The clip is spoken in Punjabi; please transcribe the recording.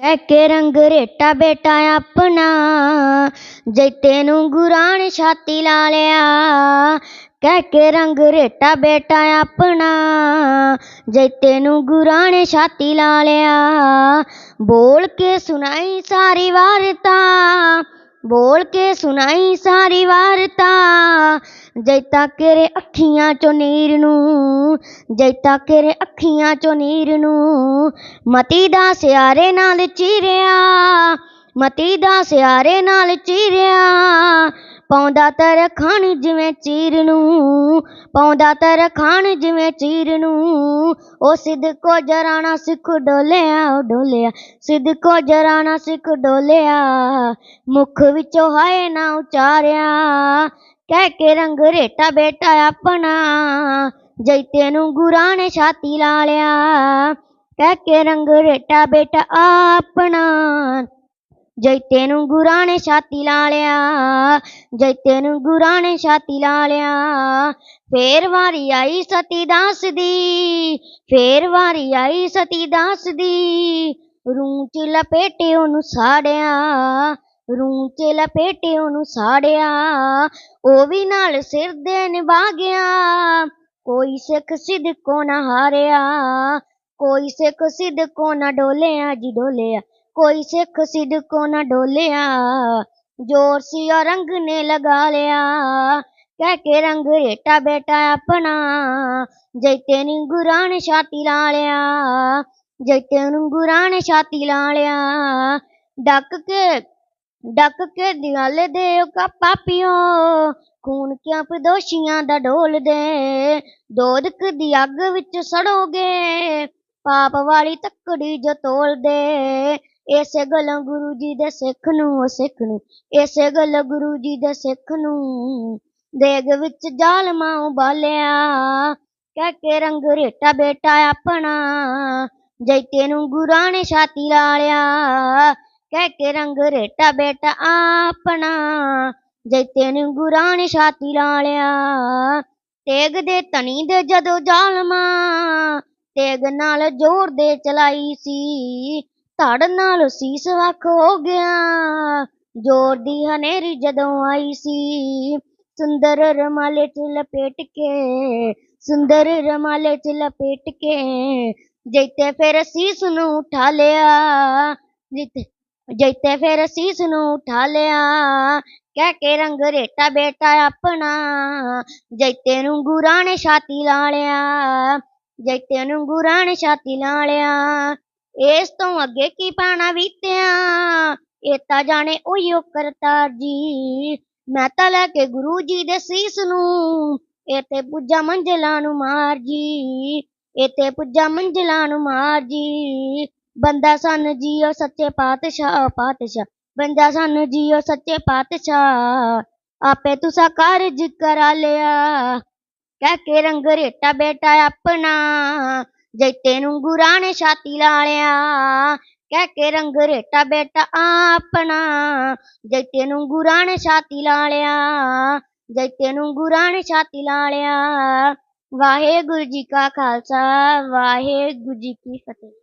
ਕਹਿ ਕੇ ਰੰਗ ਰੇਟਾ ਬੇਟਾ ਆਪਣਾ ਜੈਤੇ ਨੂੰ ਗੁਰਾਂ ਨੇ ਛਾਤੀ ਲਾ ਲਿਆ, ਕਹਿ ਕੇ ਰੰਗ ਰੇਟਾ ਬੇਟਾ ਆਪਣਾ ਜੈਤੇ ਨੂੰ ਗੁਰਾਂ ਨੇ ਛਾਤੀ ਲਾ ਲਿਆ, ਬੋਲ ਕੇ ਸੁਣਾਈ ਸਾਰੀ ਵਾਰਤਾ ਬੋਲ ਕੇ ਸੁਣਾਈ ਸਾਰੀ ਵਾਰਤਾ। ਜੈਤਾ ਕਿਰੇ ਅੱਖੀਆਂ ਚੋਂ ਨੀਰ ਨੂੰ, ਜੈਤਾ ਕਿਰੇ ਅੱਖੀਆਂ ਚੋਂ ਨੀਰ ਨੂੰ। ਮਤੀ ਦਾ ਸਿਆਰੇ ਨਾਲ ਚੀਰਿਆ, ਮਤੀ ਦਾ ਸਿਆਰੇ ਨਾਲ ਚੀਰਿਆ। ਪਾਉਂਦਾ ਤਰ ਖਾਣ ਜਿਵੇਂ ਚੀਰ ਨੂੰ, ਪਾਉਂਦਾ ਤਰ ਖਾਣ ਜਿਵੇਂ ਚੀਰ ਨੂੰ। ਉਹ ਸਿੱਧ ਕੋ ਜਰਾਣਾ ਸਿੱਖ ਡੋਲਿਆ ਉਹ ਡੋਲਿਆ। ਸਿੱਧ ਜਰਾਣਾ ਸਿੱਖ ਡੋਲਿਆ, ਮੁਖ ਵਿੱਚੋਂ ਹਾਏ ਨਾ ਉਚਾਰਿਆ। ਕਹਿ ਕੇ ਰੰਗ ਰੇਟਾ ਬੇਟਾ ਆਪਣਾ, ਜੈਤੇ ਨੂੰ ਗੁਰਾਂ ਨੇ ਛਾਤੀ ਲਾ ਲਿਆ। ਕਹਿ ਕੇ ਰੰਗ ਰੇਟਾ ਬੇਟਾ ਆਪਣਾ। ਜੈਤੇ ਨੂੰ ਗੁਰਾਂ ਨੇ ਛਾਤੀ ਲਾ ਲਿਆ, ਜੈਤੇ ਨੂੰ ਗੁਰਾਂ ਨੇ ਛਾਤੀ ਲਾ ਲਿਆ। ਫੇਰ ਵਾਰੀ ਆਈ ਸਤੀ ਦਾਸ ਦੀ, ਫੇਰ ਵਾਰੀ ਆਈ ਸਤੀ ਦਾਸ ਦੀ। ਰੂੰ ਚ ਲਪੇਟੇ ਉਹਨੂੰ ਸਾੜਿਆ, ਰੂੰ ਚ ਲਪੇਟੇ ਉਹਨੂੰ ਸਾੜਿਆ, ਉਹ ਵੀ ਨਾਲ ਸਿਰ ਦੇ ਨਿਭਾ ਗਿਆ ਕੋਈ ਸਿੱਖ ਸਿੱਧ ਕੋ ਨਾ ਹਾਰਿਆ, ਕੋਈ ਸਿੱਖ ਸਿੱਧ ਕੋ ਨਾ ਡੋਲਿਆ, ਜੀ ਡੋਲਿਆ। ਕੋਈ ਸਿੱਖ ਸਿੱਧ ਕੋ ਨਾ ਡੋਲਿਆ, ਜੋਰ ਸੀ ਔਰੰਗ ਨੇ ਲਗਾ ਲਿਆ। ਕਹਿ ਕੇ ਰੰਗ ਰੇਟਾ ਬੇਟਾ ਆਪਣਾ, ਜੈਤੇ ਨੂੰ ਗੁਰਾਂ ਨੇ ਛਾਤੀ ਲਾ ਲਿਆ, ਜੈਤੇ ਨੂੰ ਗੁਰਾਂ ਨੇ ਛਾਤੀ ਲਾ ਲਿਆ। ਡੱਕ ਕੇ ਡੱਕ ਕੇ ਦਿਆਲੇ ਦੇ ਕਾ ਪਾਪੀਓ ਖੂਨ ਕਿਆਂ ਪਦੋਸ਼ੀਆਂ ਦਾ ਢੋਲ ਦੇ। ਦੋਦਕ ਦੀ ਅੱਗ ਵਿੱਚ ਸੜੋਗੇ, ਪਾਪ ਵਾਲੀ ਤੱਕੜੀ ਜੋ ਤੋਲ ਦੇ। ਇਸੇ ਗੱਲੋਂ ਗੁਰੂ ਜੀ ਦੇ ਸਿੱਖ ਨੂੰ, ਉਹ ਸਿੱਖ ਨੂੰ। ਇਸੇ ਗੱਲ ਗੁਰੂ ਜੀ ਦੇ ਸਿੱਖ ਨੂੰ। ਦੇਗ ਵਿੱਚ ਜ਼ਾਲਮਾਂ ਉਬਾਲਿਆ, ਕਹਿ ਕੇ ਰੰਗ ਰੇਟਾ ਬੇਟਾ ਆਪਣਾ। ਜੈਤੇ ਨੂੰ ਗੁਰਾਂ ਨੇ ਛਾਤੀ ਲਾ ਲਿਆ, ਕਹਿ ਕੇ ਰੰਗ ਰੇਟਾ ਬੇਟਾ ਆਪਣਾ। ਜੈਤੇ ਨੂੰ ਗੁਰਾਂ ਨੇ ਛਾਤੀ ਲਾ ਲਿਆ, ਤੇਗ ਦੇ ਤਣੀ ਦੇ ਜਦੋਂ ਜ਼ਾਲਮਾਂ, ਤੇਗ ਨਾਲ ਜ਼ੋਰ ਦੇ ਚਲਾਈ ਸੀ। ਧੜ ਨਾਲ ਸੀਸ ਵੱਖ ਹੋ ਗਿਆ। ਜ਼ੋਰ ਦੀ ਹਨੇਰੀ ਜਦੋਂ ਆਈ ਸੀ, ਸੁੰਦਰ ਰਮਾਲੇ ਚ ਲਪੇਟ ਕੇ, ਸੁੰਦਰ ਰਮਾਲੇ ਚ ਲਪੇਟ ਕੇ, ਜੈਤੇ ਫਿਰ ਸੀਸ ਨੂੰ ਉਠਾ ਲਿਆ, ਜਿੱਤੇ, ਜੈਤੇ ਫਿਰ ਸੀਸ ਨੂੰ ਉਠਾ ਲਿਆ, ਕਹਿ ਕੇ ਰੰਗ ਰੇਟਾ ਬੇਟਾ ਆਪਣਾ, ਜੈਤੇ ਨੂੰ ਗੁਰਾਂ ਨੇ ਛਾਤੀ ਲਾ ਲਿਆ, ਜੈਤੇ ਨੂੰ ਗੁਰਾਂ ਨੇ ਛਾਤੀ ਲਾ ਲਿਆ। ਇਸ ਤੋਂ ਅੱਗੇ ਕੀ ਪਾਣਾ ਬੀਤਿਆ? ਇਹ ਤਾਂ ਜਾਣੇ ਉਹੀਓ ਕਰਤਾਰ ਜੀ। ਮੈਂ ਤਾਂ ਲੈ ਕੇ ਗੁਰੂ ਜੀ ਦੇ ਸੀਸ ਨੂੰ ਇਹ ਪੁੱਜਾ ਮੰਜ਼ਲਾਂ ਨੂੰ ਮਾਰ ਜੀ। ਇਹ ਪੁੱਜਾ ਮੰਜ਼ਲਾਂ ਨੂੰ ਮਾਰ ਜੀ। ਬੰਦਾ ਸਨ ਜੀਓ ਸੱਚੇ ਪਾਤਸ਼ਾਹ ਪਾਤਸ਼ਾਹ। ਬੰਦਾ ਸਨ ਜੀਓ ਸੱਚੇ ਪਾਤਸ਼ਾਹ, ਆਪੇ ਤੁਸਾ ਕਾਰਜ ਕਰਾ ਲਿਆ। ਕਹਿ ਕੇ ਰੰਗ ਰੇਟਾ ਬੇਟਾ ਆਪਣਾ ਜੈਤੇ ਨੂੰ ਗੁਰਾਂ ਨੇ ਛਾਤੀ ਲਾ ਲਿਆ। ਕਹਿ ਕੇ ਰੰਗ ਰੇਟਾ ਬੇਟਾ ਆਪਣਾ। ਜੈਤੇ ਨੂੰ ਗੁਰਾਂ ਨੇ ਛਾਤੀ ਲਾ ਲਿਆ। ਜੈਤੇ ਨੂੰ ਗੁਰਾਂ ਨੇ ਛਾਤੀ ਲਾ ਲਿਆ। ਵਾਹਿਗੁਰੂ ਜੀ ਕਾ ਖਾਲਸਾ, ਵਾਹਿਗੁਰੂ ਜੀ ਕੀ ਫਤਿਹ।